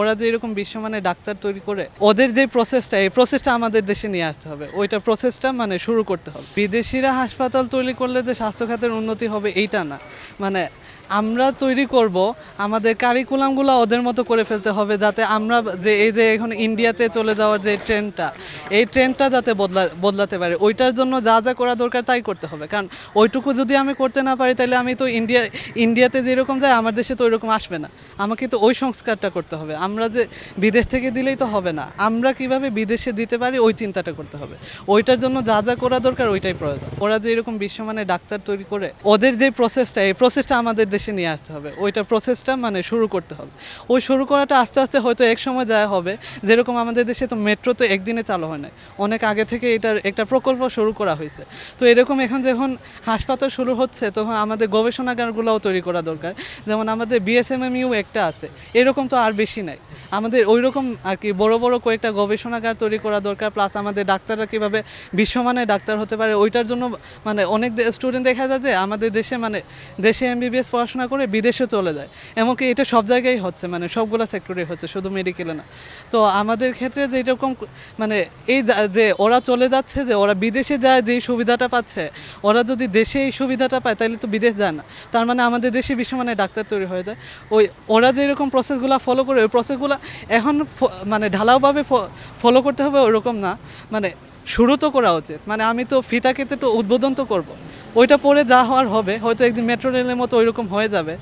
ওরা যে এরকম বিশ্বমানের ডাক্তার তৈরি করে, ওদের যে প্রসেসটা এই প্রসেসটা আমাদের দেশে নিয়ে আসতে হবে। ওইটা প্রসেসটা মানে শুরু করতে হবে। বিদেশিরা হাসপাতাল তৈরি করলে যে স্বাস্থ্য খাতের উন্নতি হবে, এইটা না। মানে আমরা তৈরি করব, আমাদের কারিকুলামগুলো ওদের মতো করে ফেলতে হবে যাতে আমরা যে এই যে এখন ইন্ডিয়াতে চলে যাওয়ার যে ট্রেনটা এই ট্রেনটা যাতে বদলা, বদলাতে পারে। ওইটার জন্য যা যা করা দরকার তাই করতে হবে। কারণ ওইটুকু যদি আমি করতে না পারি, তাহলে আমি তো ইন্ডিয়া ইন্ডিয়াতে যেরকম যাই আমার দেশে তো ওইরকম আসবে না। আমাকে তো ওই সংস্কারটা করতে হবে। আমরা যে বিদেশ থেকে দিলেই তো হবে না। আমরা কীভাবে বিদেশে দিতে পারি, ওই চিন্তাটা করতে হবে। ওইটার জন্য যা যা করা দরকার, ওইটাই প্রয়োজন। ওরা যে এরকম বিশ্বমানের ডাক্তার তৈরি করে, ওদের যে প্রসেসটা এই প্রসেসটা আমাদের দেশে নিয়ে আসতে হবে। ওইটা প্রসেসটা মানে শুরু করতে হবে। ওই শুরু করাটা আস্তে আস্তে হয়তো এক সময় যায় হবে। যেরকম আমাদের দেশে তো মেট্রো তো একদিনে চালু হয় না অনেক আগে থেকে এটার একটা প্রকল্প শুরু করা হয়েছে। তো এরকম এখন যখন হাসপাতাল শুরু হচ্ছে, তখন আমাদের গবেষণাগারগুলোও তৈরি করা দরকার। যেমন আমাদের বিএসএমএমইউ একটা আছে। এরকম তো আর বেশি নাই। আমাদের ওই রকম আর কি বড় বড় কয়েকটা গবেষণাগার তৈরি করা দরকার। প্লাস আমাদের ডাক্তাররা কীভাবে বিশ্বমানের ডাক্তার হতে পারে, ওইটার জন্য মানে অনেক স্টুডেন্ট দেখা যায় যে আমাদের দেশে মানে দেশে এমবিবিএস পড়াশোনা করে বিদেশে চলে যায়। এমনকি এটা সব জায়গায় হচ্ছে মানে সবগুলো সেক্টরে হচ্ছে, শুধু মেডিকেলে না। তো আমাদের ক্ষেত্রে যে এরকম মানে এই যে ওরা চলে যাচ্ছে, যে ওরা বিদেশে যায়, যেই সুবিধাটা পাচ্ছে, ওরা যদি দেশে এই সুবিধাটা পায় তাহলে তো বিদেশ যায় না। তার মানে আমাদের দেশে বিশ্বমানের ডাক্তার তৈরি হয়ে যায়। ওই ওরা যে এরকম প্রসেসগুলো ফলো করে, ওই প্রসেসগুলো এখন মানে ঢালাওভাবে ফলো করতে হবে ওরকম না। মানে শুরু তো করা উচিত। মানে আমি তো ফিতাকে তো একটু উদ্বোধন তো করব। ওইটা পরে যা হওয়ার হবে হয়তো একদিন মেট্রো রেলের মতো ওইরকম হয়ে যাবে।